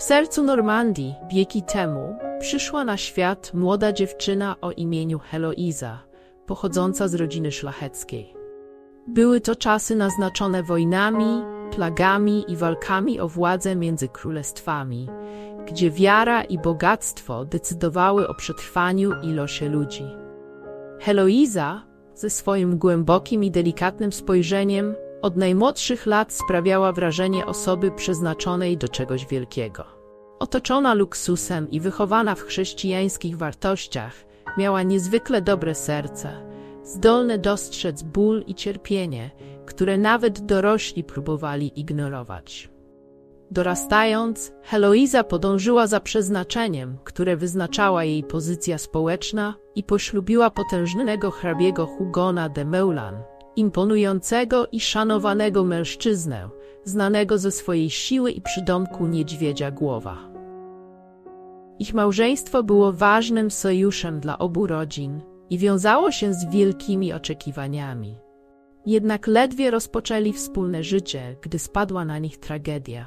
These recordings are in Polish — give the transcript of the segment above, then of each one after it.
W sercu Normandii, wieki temu, przyszła na świat młoda dziewczyna o imieniu Heloiza, pochodząca z rodziny szlacheckiej. Były to czasy naznaczone wojnami, plagami i walkami o władzę między królestwami, gdzie wiara i bogactwo decydowały o przetrwaniu i losie ludzi. Heloiza, ze swoim głębokim i delikatnym spojrzeniem, od najmłodszych lat sprawiała wrażenie osoby przeznaczonej do czegoś wielkiego. Otoczona luksusem i wychowana w chrześcijańskich wartościach, miała niezwykle dobre serce, zdolne dostrzec ból i cierpienie, które nawet dorośli próbowali ignorować. Dorastając, Heloiza podążyła za przeznaczeniem, które wyznaczała jej pozycja społeczna i poślubiła potężnego hrabiego Hugona de Meulan, imponującego i szanowanego mężczyznę, znanego ze swojej siły i przydomku niedźwiedzia głowa. Ich małżeństwo było ważnym sojuszem dla obu rodzin i wiązało się z wielkimi oczekiwaniami. Jednak ledwie rozpoczęli wspólne życie, gdy spadła na nich tragedia.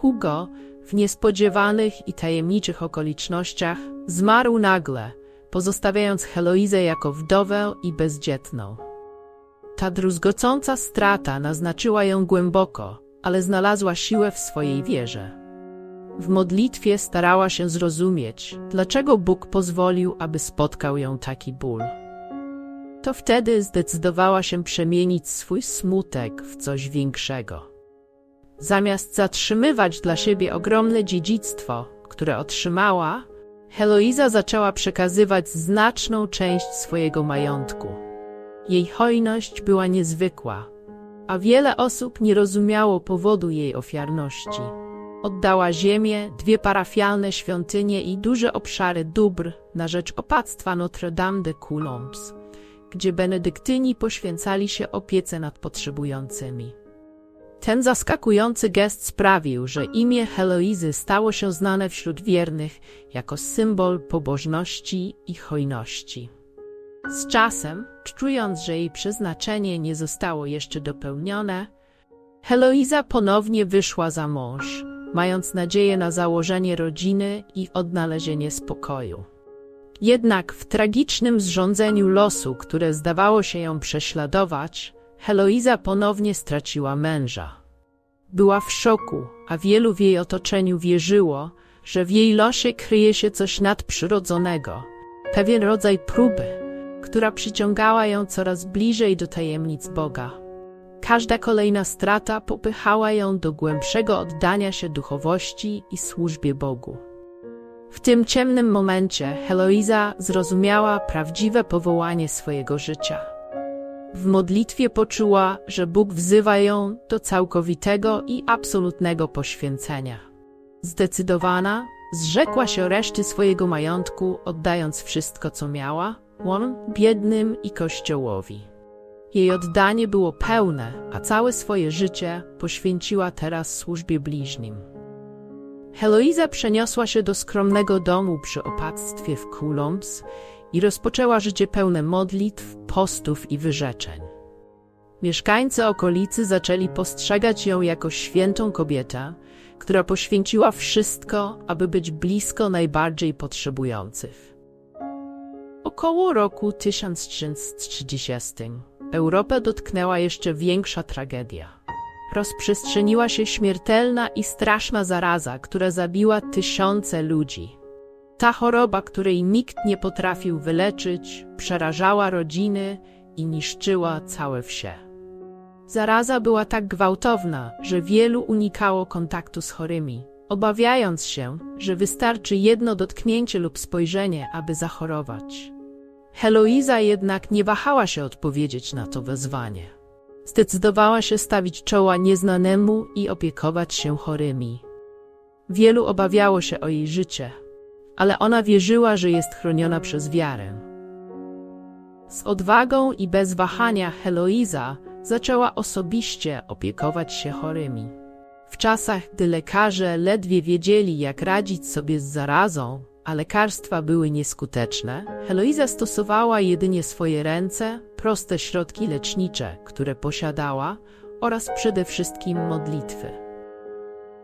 Hugo, w niespodziewanych i tajemniczych okolicznościach, zmarł nagle, pozostawiając Heloizę jako wdowę i bezdzietną. Ta druzgocąca strata naznaczyła ją głęboko, ale znalazła siłę w swojej wierze. W modlitwie starała się zrozumieć, dlaczego Bóg pozwolił, aby spotkał ją taki ból. To wtedy zdecydowała się przemienić swój smutek w coś większego. Zamiast zatrzymywać dla siebie ogromne dziedzictwo, które otrzymała, Heloiza zaczęła przekazywać znaczną część swojego majątku. Jej hojność była niezwykła, a wiele osób nie rozumiało powodu jej ofiarności. Oddała ziemię, dwie parafialne świątynie i duże obszary dóbr na rzecz opactwa Notre Dame de Coulombs, gdzie benedyktyni poświęcali się opiece nad potrzebującymi. Ten zaskakujący gest sprawił, że imię Heloizy stało się znane wśród wiernych jako symbol pobożności i hojności. Z czasem, czując, że jej przeznaczenie nie zostało jeszcze dopełnione, Heloiza ponownie wyszła za mąż, mając nadzieję na założenie rodziny i odnalezienie spokoju. Jednak w tragicznym zrządzeniu losu, które zdawało się ją prześladować, Heloiza ponownie straciła męża. Była w szoku, a wielu w jej otoczeniu wierzyło, że w jej losie kryje się coś nadprzyrodzonego, pewien rodzaj próby, która przyciągała ją coraz bliżej do tajemnic Boga. Każda kolejna strata popychała ją do głębszego oddania się duchowości i służbie Bogu. W tym ciemnym momencie Heloiza zrozumiała prawdziwe powołanie swojego życia. W modlitwie poczuła, że Bóg wzywa ją do całkowitego i absolutnego poświęcenia. Zdecydowana, zrzekła się reszty swojego majątku, oddając wszystko, co miała, łom, biednym i kościołowi. Jej oddanie było pełne, a całe swoje życie poświęciła teraz służbie bliźnim. Heloiza przeniosła się do skromnego domu przy opactwie w Coulombs i rozpoczęła życie pełne modlitw, postów i wyrzeczeń. Mieszkańcy okolicy zaczęli postrzegać ją jako świętą kobietę, która poświęciła wszystko, aby być blisko najbardziej potrzebujących. Około roku 1330 Europę dotknęła jeszcze większa tragedia. Rozprzestrzeniła się śmiertelna i straszna zaraza, która zabiła tysiące ludzi. Ta choroba, której nikt nie potrafił wyleczyć, przerażała rodziny i niszczyła całe wsie. Zaraza była tak gwałtowna, że wielu unikało kontaktu z chorymi, obawiając się, że wystarczy jedno dotknięcie lub spojrzenie, aby zachorować. Heloiza jednak nie wahała się odpowiedzieć na to wezwanie. Zdecydowała się stawić czoła nieznanemu i opiekować się chorymi. Wielu obawiało się o jej życie, ale ona wierzyła, że jest chroniona przez wiarę. Z odwagą i bez wahania Heloiza zaczęła osobiście opiekować się chorymi. W czasach, gdy lekarze ledwie wiedzieli, jak radzić sobie z zarazą, a lekarstwa były nieskuteczne, Heloiza stosowała jedynie swoje ręce, proste środki lecznicze, które posiadała, oraz przede wszystkim modlitwy.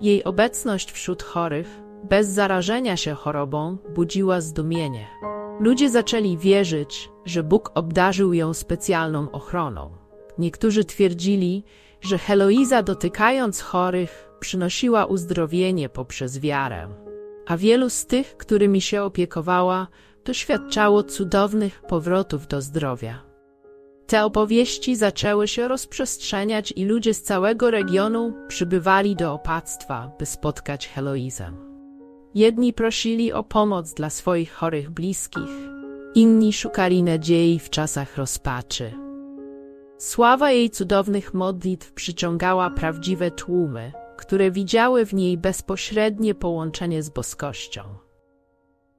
Jej obecność wśród chorych, bez zarażenia się chorobą, budziła zdumienie. Ludzie zaczęli wierzyć, że Bóg obdarzył ją specjalną ochroną. Niektórzy twierdzili, że Heloiza dotykając chorych przynosiła uzdrowienie poprzez wiarę, a wielu z tych, którymi się opiekowała, doświadczało cudownych powrotów do zdrowia. Te opowieści zaczęły się rozprzestrzeniać i ludzie z całego regionu przybywali do opactwa, by spotkać Heloizę. Jedni prosili o pomoc dla swoich chorych bliskich, inni szukali nadziei w czasach rozpaczy. Sława jej cudownych modlitw przyciągała prawdziwe tłumy, które widziały w niej bezpośrednie połączenie z boskością.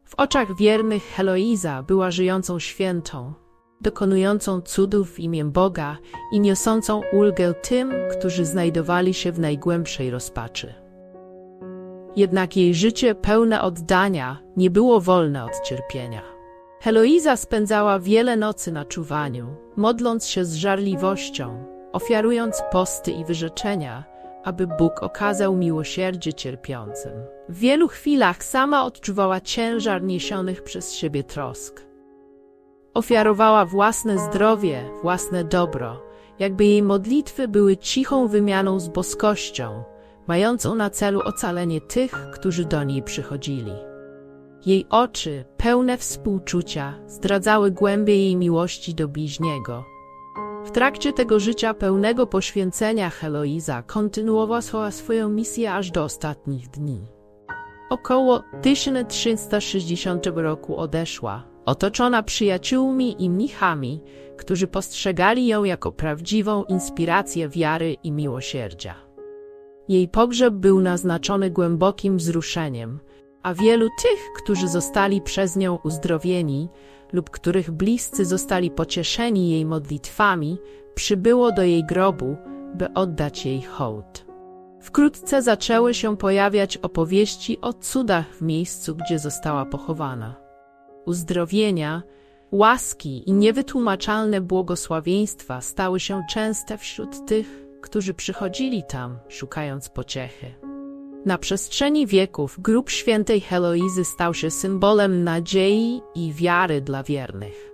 W oczach wiernych Heloiza była żyjącą świętą, dokonującą cudów w imię Boga i niosącą ulgę tym, którzy znajdowali się w najgłębszej rozpaczy. Jednak jej życie pełne oddania nie było wolne od cierpienia. Heloiza spędzała wiele nocy na czuwaniu, modląc się z żarliwością, ofiarując posty i wyrzeczenia, aby Bóg okazał miłosierdzie cierpiącym. W wielu chwilach sama odczuwała ciężar niesionych przez siebie trosk. Ofiarowała własne zdrowie, własne dobro, jakby jej modlitwy były cichą wymianą z boskością, mającą na celu ocalenie tych, którzy do niej przychodzili. Jej oczy, pełne współczucia, zdradzały głębie jej miłości do bliźniego. W trakcie tego życia pełnego poświęcenia Heloiza kontynuowała swoją misję aż do ostatnich dni. Około 1360 roku odeszła, otoczona przyjaciółmi i mnichami, którzy postrzegali ją jako prawdziwą inspirację wiary i miłosierdzia. Jej pogrzeb był naznaczony głębokim wzruszeniem, a wielu tych, którzy zostali przez nią uzdrowieni lub których bliscy zostali pocieszeni jej modlitwami, przybyło do jej grobu, by oddać jej hołd. Wkrótce zaczęły się pojawiać opowieści o cudach w miejscu, gdzie została pochowana. Uzdrowienia, łaski i niewytłumaczalne błogosławieństwa stały się częste wśród tych, którzy przychodzili tam, szukając pociechy. Na przestrzeni wieków grób świętej Heloizy stał się symbolem nadziei i wiary dla wiernych.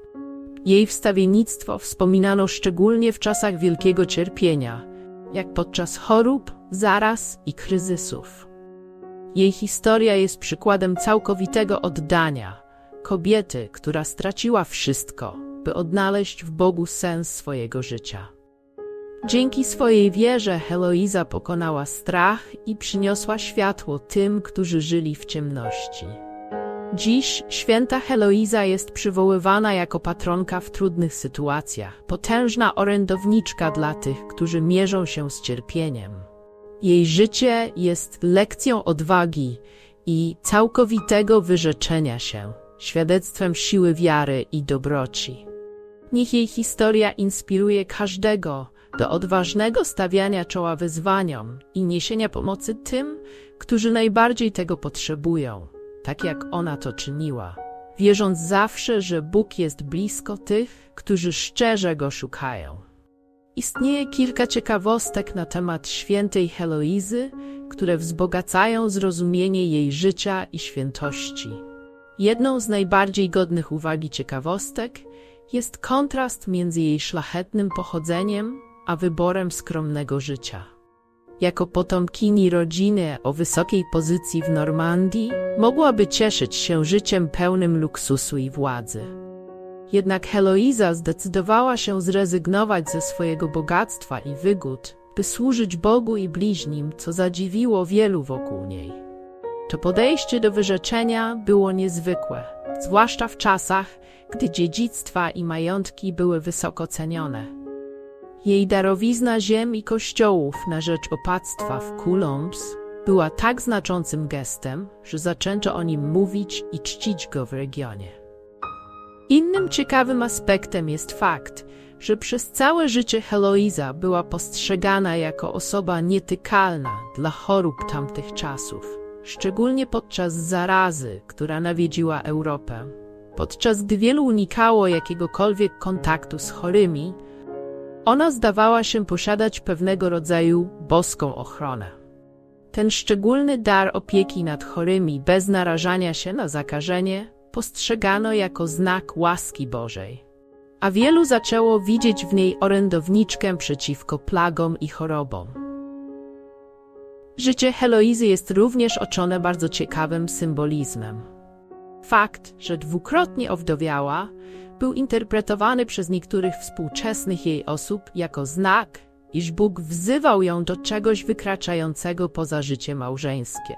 Jej wstawiennictwo wspominano szczególnie w czasach wielkiego cierpienia, jak podczas chorób, zaraz i kryzysów. Jej historia jest przykładem całkowitego oddania kobiety, która straciła wszystko, by odnaleźć w Bogu sens swojego życia. Dzięki swojej wierze Heloiza pokonała strach i przyniosła światło tym, którzy żyli w ciemności. Dziś święta Heloiza jest przywoływana jako patronka w trudnych sytuacjach, potężna orędowniczka dla tych, którzy mierzą się z cierpieniem. Jej życie jest lekcją odwagi i całkowitego wyrzeczenia się, świadectwem siły wiary i dobroci. Niech jej historia inspiruje każdego, do odważnego stawiania czoła wyzwaniom i niesienia pomocy tym, którzy najbardziej tego potrzebują, tak jak ona to czyniła, wierząc zawsze, że Bóg jest blisko tych, którzy szczerze go szukają. Istnieje kilka ciekawostek na temat świętej Heloizy, które wzbogacają zrozumienie jej życia i świętości. Jedną z najbardziej godnych uwagi ciekawostek jest kontrast między jej szlachetnym pochodzeniem a wyborem skromnego życia. Jako potomkini rodziny o wysokiej pozycji w Normandii, mogłaby cieszyć się życiem pełnym luksusu i władzy. Jednak Heloiza zdecydowała się zrezygnować ze swojego bogactwa i wygód, by służyć Bogu i bliźnim, co zadziwiło wielu wokół niej. To podejście do wyrzeczenia było niezwykłe, zwłaszcza w czasach, gdy dziedzictwa i majątki były wysoko cenione. Jej darowizna ziem i kościołów na rzecz opactwa w Coulombs była tak znaczącym gestem, że zaczęto o nim mówić i czcić go w regionie. Innym ciekawym aspektem jest fakt, że przez całe życie Heloiza była postrzegana jako osoba nietykalna dla chorób tamtych czasów, szczególnie podczas zarazy, która nawiedziła Europę. Podczas gdy wielu unikało jakiegokolwiek kontaktu z chorymi, ona zdawała się posiadać pewnego rodzaju boską ochronę. Ten szczególny dar opieki nad chorymi bez narażania się na zakażenie postrzegano jako znak łaski Bożej. A wielu zaczęło widzieć w niej orędowniczkę przeciwko plagom i chorobom. Życie Heloizy jest również oczone bardzo ciekawym symbolizmem. Fakt, że dwukrotnie owdowiała, był interpretowany przez niektórych współczesnych jej osób jako znak, iż Bóg wzywał ją do czegoś wykraczającego poza życie małżeńskie.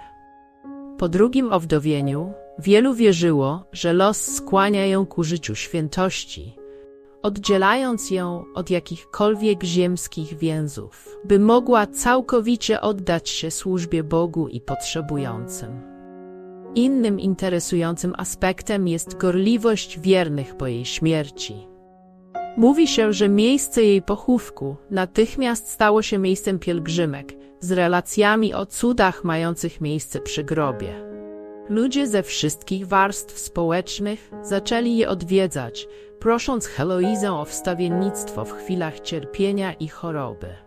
Po drugim owdowieniu wielu wierzyło, że los skłania ją ku życiu świętości, oddzielając ją od jakichkolwiek ziemskich więzów, by mogła całkowicie oddać się służbie Bogu i potrzebującym. Innym interesującym aspektem jest gorliwość wiernych po jej śmierci. Mówi się, że miejsce jej pochówku natychmiast stało się miejscem pielgrzymek z relacjami o cudach mających miejsce przy grobie. Ludzie ze wszystkich warstw społecznych zaczęli je odwiedzać, prosząc Heloizę o wstawiennictwo w chwilach cierpienia i choroby.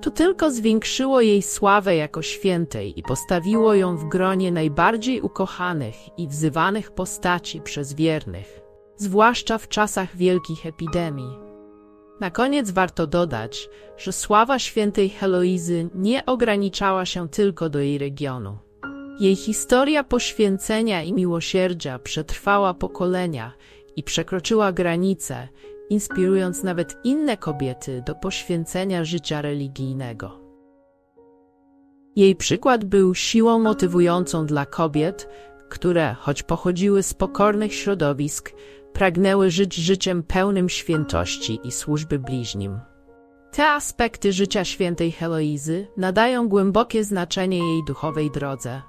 To tylko zwiększyło jej sławę jako świętej i postawiło ją w gronie najbardziej ukochanych i wzywanych postaci przez wiernych, zwłaszcza w czasach wielkich epidemii. Na koniec warto dodać, że sława świętej Heloizy nie ograniczała się tylko do jej regionu. Jej historia poświęcenia i miłosierdzia przetrwała pokolenia i przekroczyła granice, inspirując nawet inne kobiety do poświęcenia życia religijnego. Jej przykład był siłą motywującą dla kobiet, które, choć pochodziły z pokornych środowisk, pragnęły żyć życiem pełnym świętości i służby bliźnim. Te aspekty życia świętej Heloizy nadają głębokie znaczenie jej duchowej drodze,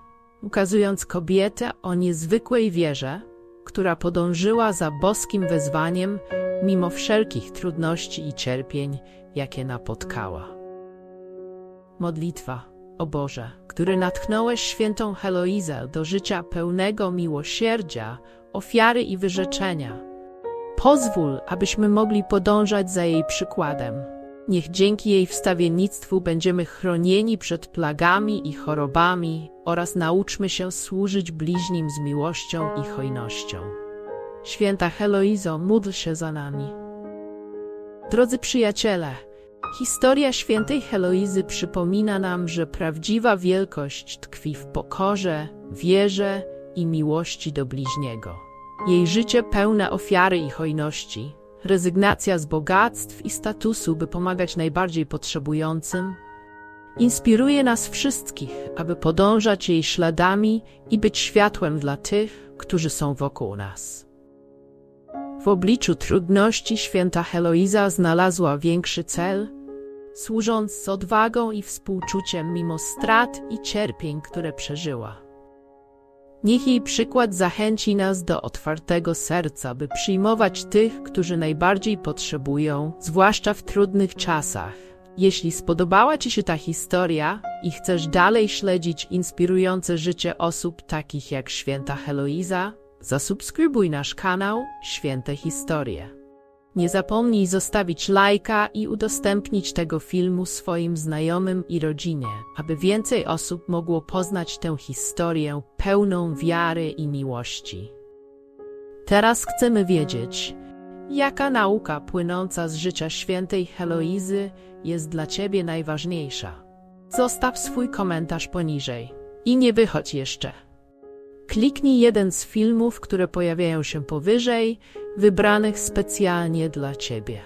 ukazując kobietę o niezwykłej wierze, która podążyła za boskim wezwaniem mimo wszelkich trudności i cierpień, jakie napotkała. Modlitwa, o Boże, który natchnąłeś świętą Heloizę do życia pełnego miłosierdzia, ofiary i wyrzeczenia. Pozwól, abyśmy mogli podążać za jej przykładem. Niech dzięki jej wstawiennictwu będziemy chronieni przed plagami i chorobami oraz nauczmy się służyć bliźnim z miłością i hojnością. Święta Heloizo, módl się za nami. Drodzy przyjaciele, historia świętej Heloizy przypomina nam, że prawdziwa wielkość tkwi w pokorze, wierze i miłości do bliźniego. Jej życie pełne ofiary i hojności, rezygnacja z bogactw i statusu, by pomagać najbardziej potrzebującym, inspiruje nas wszystkich, aby podążać jej śladami i być światłem dla tych, którzy są wokół nas. W obliczu trudności święta Heloiza znalazła większy cel, służąc z odwagą i współczuciem mimo strat i cierpień, które przeżyła. Niech jej przykład zachęci nas do otwartego serca, by przyjmować tych, którzy najbardziej potrzebują, zwłaszcza w trudnych czasach. Jeśli spodobała Ci się ta historia i chcesz dalej śledzić inspirujące życie osób takich jak święta Heloiza, zasubskrybuj nasz kanał Święte Historie. Nie zapomnij zostawić lajka i udostępnić tego filmu swoim znajomym i rodzinie, aby więcej osób mogło poznać tę historię pełną wiary i miłości. Teraz chcemy wiedzieć, jaka nauka płynąca z życia świętej Heloizy jest dla Ciebie najważniejsza. Zostaw swój komentarz poniżej i nie wychodź jeszcze. Kliknij jeden z filmów, które pojawiają się powyżej, wybranych specjalnie dla Ciebie.